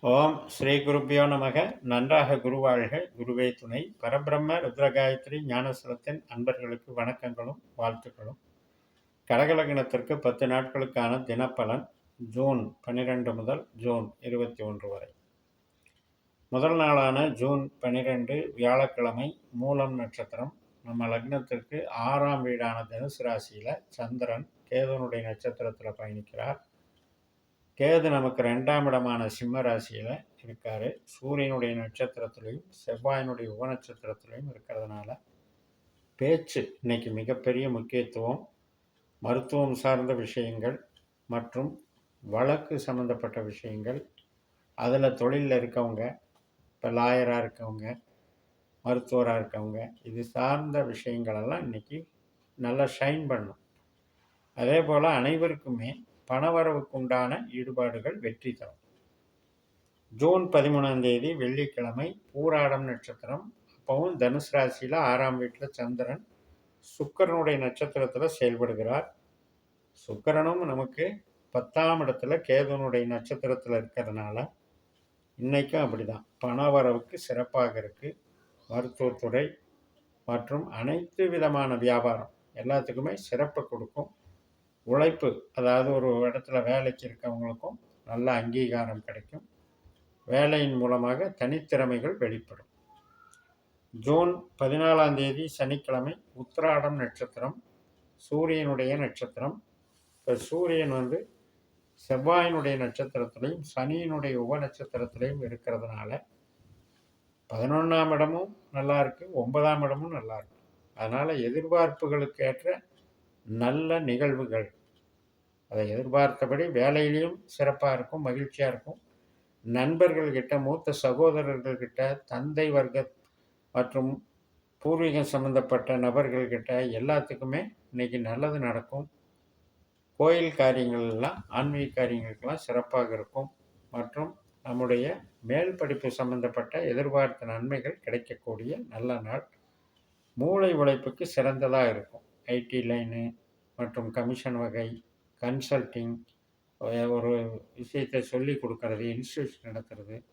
ஓம் ஸ்ரீ குருப்பியோ நமக. நன்றாக குருவாழ்க. குருவே துணை. பரபிரம்ம ருத்ரகாயத்ரி ஞானஸ்வரத்தின் அன்பர்களுக்கு வணக்கங்களும் வாழ்த்துக்களும். கடகலகினத்திற்கு பத்து நாட்களுக்கான தினப்பலன் ஜூன் பன்னிரெண்டு முதல் ஜூன் இருபத்தி ஒன்று வரை. முதல் நாளான ஜூன் பன்னிரெண்டு வியாழக்கிழமை மூலம் நட்சத்திரம். நம்ம லக்னத்திற்கு ஆறாம் வீடான தனுசு ராசியில் சந்திரன் கேதனுடைய நட்சத்திரத்தில் பயணிக்கிறார். கேது நமக்கு ரெண்டாம் இடமான சிம்ம ராசியில் இருக்கார். சூரியனுடைய நட்சத்திரத்துலேயும் செவ்வாயினுடைய உப நட்சத்திரத்துலேயும் இருக்கிறதுனால பேச்சு இன்னைக்கு மிகப்பெரிய முக்கியத்துவம். மருத்துவம் சார்ந்த விஷயங்கள் மற்றும் வழக்கு சம்மந்தப்பட்ட விஷயங்கள். அதில் தொழிலில் இருக்கவங்க இப்போ லாயராக இருக்கவங்க மருத்துவராக இருக்கவங்க இது சார்ந்த விஷயங்களெல்லாம் இன்றைக்கி நல்லா ஷைன் பண்ணும். அதே போல் அனைவருக்குமே பணவரவுக்கு உண்டான ஈடுபாடுகள் வெற்றி தரும். ஜூன் பதிமூணாம் தேதி வெள்ளிக்கிழமை பூராடம் நட்சத்திரம். அப்பவும் தனுசு ராசியில் ஆறாம் வீட்டில் சந்திரன் சுக்கரனுடைய நட்சத்திரத்தில் செயல்படுகிறார். சுக்கரனும் நமக்கு பத்தாம் இடத்துல கேதுனுடைய நட்சத்திரத்தில் இருக்கிறதுனால இன்றைக்கும் அப்படி தான் பணவரவுக்கு சிறப்பாக இருக்குது மருத்துவத்துறை மற்றும் அனைத்து விதமான வியாபாரம் எல்லாத்துக்குமே சிறப்பு கொடுக்கும். உழைப்பு அதாவது ஒரு இடத்துல வேலைக்கு இருக்கவங்களுக்கும் நல்ல அங்கீகாரம் கிடைக்கும். வேலையின் மூலமாக தனித்திறமைகள் வெளிப்படும். ஜூன் பதினாலாம் தேதி சனிக்கிழமை உத்திராடம் நட்சத்திரம் சூரியனுடைய நட்சத்திரம். இப்போ சூரியன் வந்து செவ்வாயினுடைய நட்சத்திரத்திலையும் சனியினுடைய உப நட்சத்திரத்திலையும் இருக்கிறதுனால பதினொன்றாம் இடமும் நல்லா இருக்குது ஒன்பதாம் இடமும் நல்லா இருக்கு. அதனால் எதிர்பார்ப்புகளுக்கு ஏற்ற நல்ல நிகழ்வுகள் அதை எதிர்பார்த்தபடி வேலையிலையும் சிறப்பாக இருக்கும் மகிழ்ச்சியாக இருக்கும். நண்பர்கள்கிட்ட மூத்த சகோதரர்கள்கிட்ட தந்தை வர்க்க மற்றும் பூர்வீகம் சம்மந்தப்பட்ட நபர்கள்கிட்ட எல்லாத்துக்குமே இன்றைக்கி நல்லது நடக்கும். கோயில் காரியங்கள்லாம் ஆன்மீக காரியங்களுக்கெல்லாம் சிறப்பாக இருக்கும். மற்றும் நம்முடைய மேல் படிப்பு சம்பந்தப்பட்ட எதிர்பார்த்த நன்மைகள் கிடைக்கக்கூடிய நல்ல நாள். மூளை உழைப்புக்கு சிறந்ததாக இருக்கும். ஐடி லைனு மற்றும் கமிஷன் வகை கன்சல்டிங் ஒரு விஷயத்தை சொல்லி கொடுக்கறது இன்ஸ்டியூஷன் நடத்துறது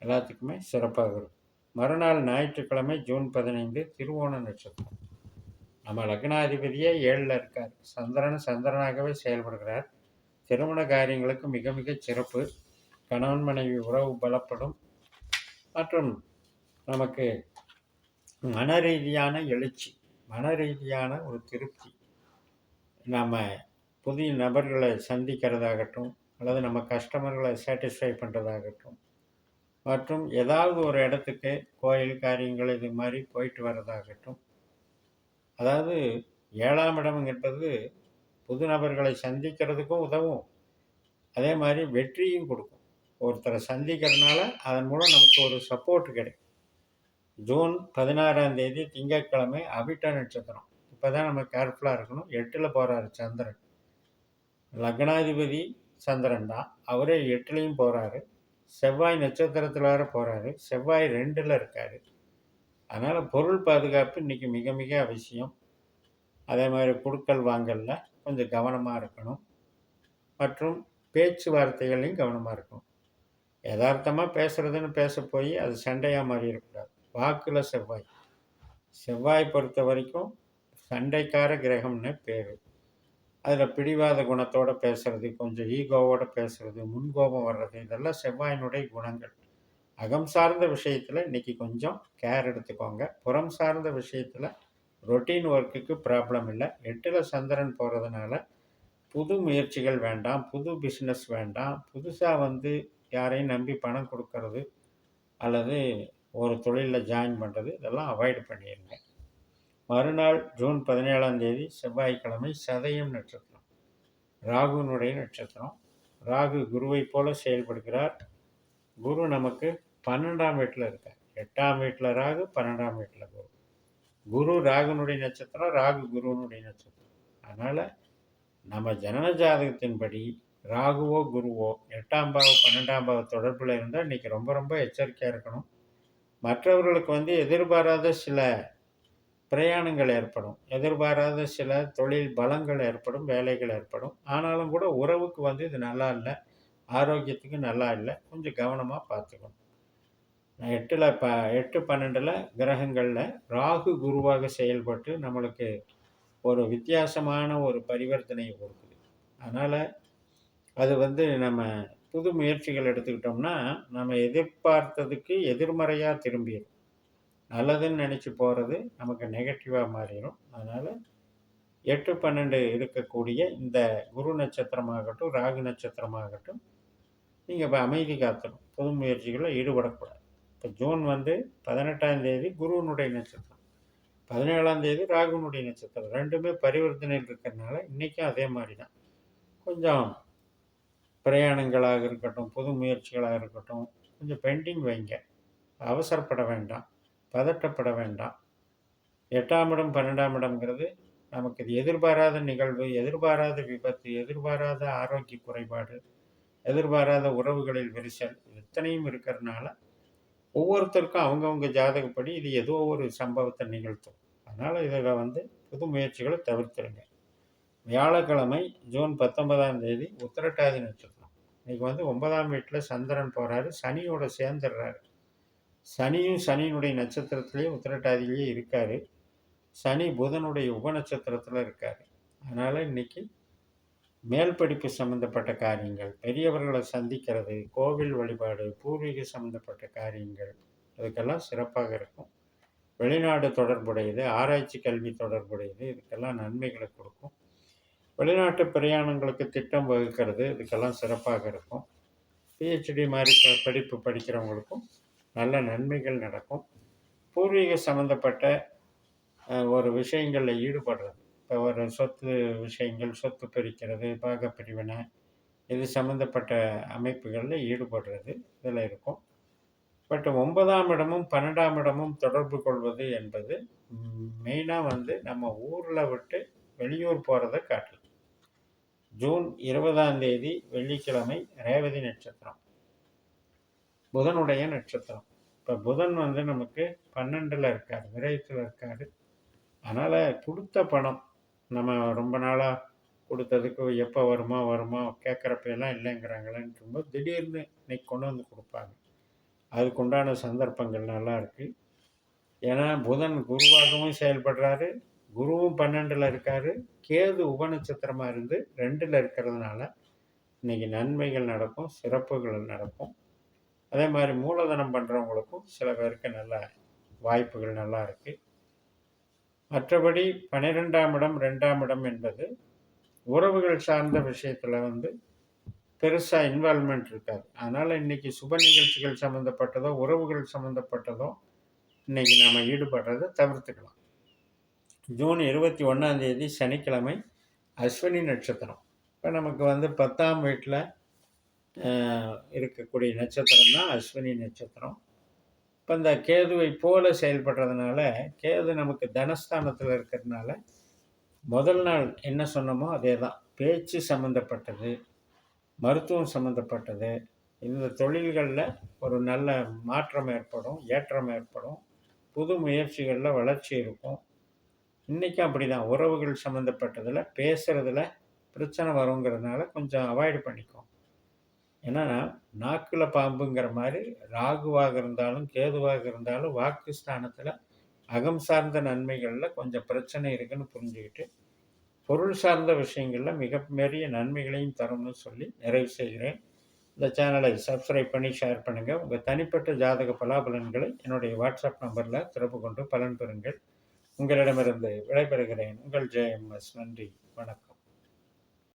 எல்லாத்துக்குமே சிறப்பாக இருக்கும். மறுநாள் ஞாயிற்றுக்கிழமை ஜூன் பதினைந்து திருவோண நட்சத்திரம். நம்ம லக்னாதிபதியே ஏழில் இருக்கார். சந்திரன் சந்திரனாகவே செயல்படுகிறார். திருமண காரியங்களுக்கு மிக மிக சிறப்பு. கணவன் மனைவி உறவு பலப்படும். மற்றும் நமக்கு மன ரீதியான எழுச்சி மன ரீதியான ஒரு திருப்தி. நம்ம புதிய நபர்களை சந்திக்கிறதாகட்டும் அல்லது நம்ம கஸ்டமர்களை சாட்டிஸ்ஃபை பண்ணுறதாகட்டும் மற்றும் ஏதாவது ஒரு இடத்துக்கு கோயில் காரியங்கள் இது மாதிரி போயிட்டு வர்றதாகட்டும் அதாவது ஏழாம் இடம்ங்கிறது புது நபர்களை சந்திக்கிறதுக்கும் உதவும். அதே மாதிரி வெற்றியும் கொடுக்கும். ஒருத்தரை சந்திக்கிறதுனால அதன் மூலம் நமக்கு ஒரு சப்போர்ட் கிடைக்கும். ஜூன் பதினாறாம் தேதி திங்கட்கிழமை அவிட்ட நட்சத்திரம். இப்போ தான் நம்ம கேர்ஃபுல்லாக இருக்கணும். எட்டில் போகிறாரு சந்திரன். லக்னாதிபதி சந்திரன் தான். அவரே எட்டுலேயும் போகிறாரு செவ்வாய் நட்சத்திரத்தில் வேறு போகிறாரு செவ்வாய் ரெண்டில் இருக்கார். அதனால் பொருள் பாதுகாப்பு இன்றைக்கி மிக மிக அவசியம். அதே மாதிரி குடுக்கல் வாங்கலில் கொஞ்சம் கவனமாக இருக்கணும். மற்றும் பேச்சுவார்த்தைகள்லையும் கவனமாக இருக்கணும். யதார்த்தமாக பேசுகிறதுன்னு பேச போய் அது சண்டையாக மாறி இருக்கக்கூடாது. வாக்கில் செவ்வாய். செவ்வாய் பொறுத்த வரைக்கும் சண்டைக்கார கிரகம்னு பேர். அதில் பிடிவாத குணத்தோடு பேசுகிறது கொஞ்சம் ஈகோவோடு பேசுகிறது முன்கோபம் வர்றது இதெல்லாம் செவ்வாயினுடைய குணங்கள். அகம் சார்ந்த விஷயத்தில் இன்றைக்கி கொஞ்சம் கேர் எடுத்துக்கோங்க. புறம் சார்ந்த விஷயத்தில் ரொட்டீன் ஒர்க்குக்கு ப்ராப்ளம் இல்லை. எட்டில் சந்திரன் போகிறதுனால புது முயற்சிகள் வேண்டாம் புது பிஸ்னஸ் வேண்டாம். புதுசாக வந்து யாரையும் நம்பி பணம் கொடுக்கறது அல்லது ஒரு தொழிலில் ஜாயின் பண்ணுறது இதெல்லாம் அவாய்டு பண்ணிடுங்க மறுநாள் ஜூன் பதினேழாம் தேதி செவ்வாய்க்கிழமை சதயம் நட்சத்திரம். ராகுனுடைய நட்சத்திரம். ராகு குருவை போல செயல்படுகிறார். குரு நமக்கு பன்னெண்டாம் வீட்டில் இருக்கார். எட்டாம் வீட்டில் ராகு பன்னெண்டாம் வீட்டில் குரு. குரு ராகுனுடைய நட்சத்திரம் ராகு குருவனுடைய நட்சத்திரம். அதனால் நம்ம ஜனன ஜாதகத்தின்படி ராகுவோ குருவோ எட்டாம் பாவம் பன்னெண்டாம் பாவ தொடர்பில் இருந்தால் இன்றைக்கி ரொம்ப ரொம்ப எச்சரிக்கையாக இருக்கணும். மற்றவர்களுக்கு வந்து எதிர்பாராத சில பிரயாணங்கள் ஏற்படும். எதிர்பாராத சில தொழில் பலங்கள் ஏற்படும் வேலைகள் ஏற்படும். ஆனாலும் கூட உறவுக்கு வந்து இது நல்லா இல்லை. ஆரோக்கியத்துக்கு நல்லா இல்லை. கொஞ்சம் கவனமாக பார்த்துக்கணும். எட்டில் ப எட்டு பன்னெண்டில் கிரகங்களில் ராகு குருவாக செயல்பட்டு நம்மளுக்கு ஒரு வித்தியாசமான ஒரு பரிவர்த்தனையை கொடுக்குது. அதனால் அது வந்து நம்ம புது முயற்சிகள் எடுத்துக்கிட்டோம்னா நம்ம எதிர்பார்த்ததுக்கு எதிர்மறையாக திரும்பிடும். நல்லதுன்னு நினச்சி போகிறது நமக்கு நெகட்டிவாக மாறிடும் அதனால் எட்டு பன்னெண்டு இருக்கக்கூடிய இந்த குரு நட்சத்திரமாகட்டும் ராகு நட்சத்திரமாகட்டும் நீங்கள் இப்போ அமைதி காத்தணும் புது முயற்சிகளில் ஈடுபடக்கூடாது. இப்போ ஜூன் வந்து பதினெட்டாம் தேதி குருவனுடைய நட்சத்திரம். பதினேழாம் தேதி ராகுனுடைய நட்சத்திரம். ரெண்டுமே பரிவர்த்தனையில் இருக்கிறதுனால இன்றைக்கும் அதே மாதிரி தான் கொஞ்சம் பிரயாணங்களாக இருக்கட்டும் புது முயற்சிகளாக இருக்கட்டும் கொஞ்சம் பெண்டிங் வைங்க. அவசரப்பட வேண்டாம். பதட்டப்பட வேண்டாம். எட்டாம் இடம் பன்னெண்டாம் இடம்ங்கிறது நமக்கு இது எதிர்பாராத நிகழ்வு எதிர்பாராத விபத்து எதிர்பாராத ஆரோக்கிய குறைபாடு எதிர்பாராத உறவுகளில் விரிசல் இத்தனையும் இருக்கிறதுனால ஒவ்வொருத்தருக்கும் அவங்கவுங்க ஜாதகப்படி இது ஏதோ ஒரு சம்பவத்தை நிகழ்த்தும். அதனால் இதில் வந்து புது முயற்சிகளை தவிர்த்துருங்க. வியாழக்கிழமை ஜூன் பத்தொன்பதாம் தேதி உத்திரட்டாதி நட்சத்திரம். இன்றைக்கி வந்து ஒன்பதாம் வீட்டில் சந்திரன் போகிறாரு சனியோட சேர்ந்துடுறாரு. சனியும் சனியினுடைய நட்சத்திரத்திலேயே உத்திரட்டாதிலேயே இருக்கார். சனி புதனுடைய உபநட்சத்திரத்தில் இருக்கார். அதனால் இன்றைக்கி மேல் படிப்பு சம்மந்தப்பட்ட காரியங்கள் பெரியவர்களை சந்திக்கிறது கோவில் வழிபாடு பூர்வீக சம்மந்தப்பட்ட காரியங்கள் அதுக்கெல்லாம் சிறப்பாக இருக்கும். வெளிநாடு தொடர்புடையது ஆராய்ச்சி கல்வி தொடர்புடையது இதுக்கெல்லாம் நன்மைகளை கொடுக்கும். வெளிநாட்டு பிரயாணங்களுக்கு திட்டம் வகுக்கிறது இதுக்கெல்லாம் சிறப்பாக இருக்கும். பிஹெச்டி மாதிரி ப படிப்பு படிக்கிறவங்களுக்கும் நல்ல நன்மைகள் நடக்கும். பூர்வீக சம்மந்தப்பட்ட ஒரு விஷயங்களில் ஈடுபடுறது. இப்போ ஒரு சொத்து விஷயங்கள் சொத்து பிரிக்கிறது பாக பிரிவினை இது சம்மந்தப்பட்ட அமைப்புகளில் ஈடுபடுறது. இதில் இருக்கும். பட் ஒன்பதாம் இடமும் பன்னெண்டாம் இடமும் தொடர்பு கொள்வது என்பது மெயினாக வந்து நம்ம ஊரில் விட்டு வெளியூர் போகிறத காட்டுது ஜூன் இருபதாம் தேதி வெள்ளிக்கிழமை ரேவதி நட்சத்திரம். புதனுடைய நட்சத்திரம். இப்போ புதன் வந்து நமக்கு பன்னெண்டில் இருக்கார் விரயத்தில் இருக்கார். அதனால் கொடுத்த பணம் நம்ம ரொம்ப நாளாக கொடுத்ததுக்கு எப்போ வருமா வருமா கேட்குறப்பெல்லாம் இல்லைங்கிறாங்களேன்னு ரொம்ப திடீர்னு இன்னைக்கு கொண்டு வந்து கொடுப்பாங்க. அதுக்குண்டான சந்தர்ப்பங்கள் நல்லா இருக்குது ஏன்னா புதன் குருவாகவும் செயல்படுறாரு குருவும் பன்னெண்டில் இருக்கார். கேது உபநட்சத்திரமாக இருந்து ரெண்டில் இருக்கிறதுனால இன்றைக்கி நன்மைகள் நடக்கும் சிறப்புகள் நடக்கும். அதே மாதிரி மூலதனம் பண்ணுறவங்களுக்கும் சில பேருக்கு நல்ல வாய்ப்புகள் நல்லா இருக்குது மற்றபடி பன்னிரெண்டாம் இடம் ரெண்டாம் இடம் என்பது உறவுகள் சார்ந்த விஷயத்தில் வந்து பெருசாக இன்வால்மெண்ட் இருக்காது. அதனால் இன்றைக்கி சுப நிகழ்ச்சிகள் சம்மந்தப்பட்டதோ உறவுகள் சம்மந்தப்பட்டதோ இன்றைக்கி நாம் ஈடுபடுறதை தவிர்த்துக்கலாம். ஜூன் இருபத்தி ஒன்றாந்தேதி சனிக்கிழமை அஸ்வினி நட்சத்திரம். இப்போ நமக்கு வந்து பத்தாம் வீட்டில் இருக்கக்கூடிய நட்சத்திரம் தான் அஸ்வினி நட்சத்திரம். இப்போ இந்த கேதுவை போல செயல்படுறதுனால கேது நமக்கு தனஸ்தானத்தில் இருக்கிறதுனால முதல் நாள் என்ன சொன்னோமோ அதே தான் பேச்சு சம்மந்தப்பட்டது மருத்துவம் சம்மந்தப்பட்டது இந்த தொழில்களில் ஒரு நல்ல மாற்றம் ஏற்படும் ஏற்றம் ஏற்படும் புது முயற்சிகளில் வளர்ச்சி இருக்கும். இன்றைக்கும் அப்படி தான் உறவுகள் சம்மந்தப்பட்டதில் பேசுகிறதுல பிரச்சனை வருங்கிறதுனால கொஞ்சம் அவாய்டு பண்ணிக்கும் என்னன்னா நாக்கில் பாம்புங்கிற மாதிரி ராகுவாக இருந்தாலும் கேதுவாக இருந்தாலும் வாக்கு ஸ்தானத்தில் அகம் சார்ந்த நன்மைகளில் கொஞ்சம் பிரச்சனை இருக்குன்னு புரிஞ்சுக்கிட்டு பொருள் சார்ந்த விஷயங்களில் மிகப்பெரிய நன்மைகளையும் தரும்னு சொல்லி நிறைவு செய்கிறேன். இந்த சேனலை சப்ஸ்கிரைப் பண்ணி ஷேர் பண்ணுங்கள் உங்கள் தனிப்பட்ட ஜாதக பலாபலன்களை என்னுடைய வாட்ஸ்அப் நம்பரில் திறப்பு கொண்டு பலன் பெறுங்கள். உங்களிடமிருந்து விடைபெறுகிறேன். உங்கள் ஜெயம்எஸ் நன்றி. வணக்கம்.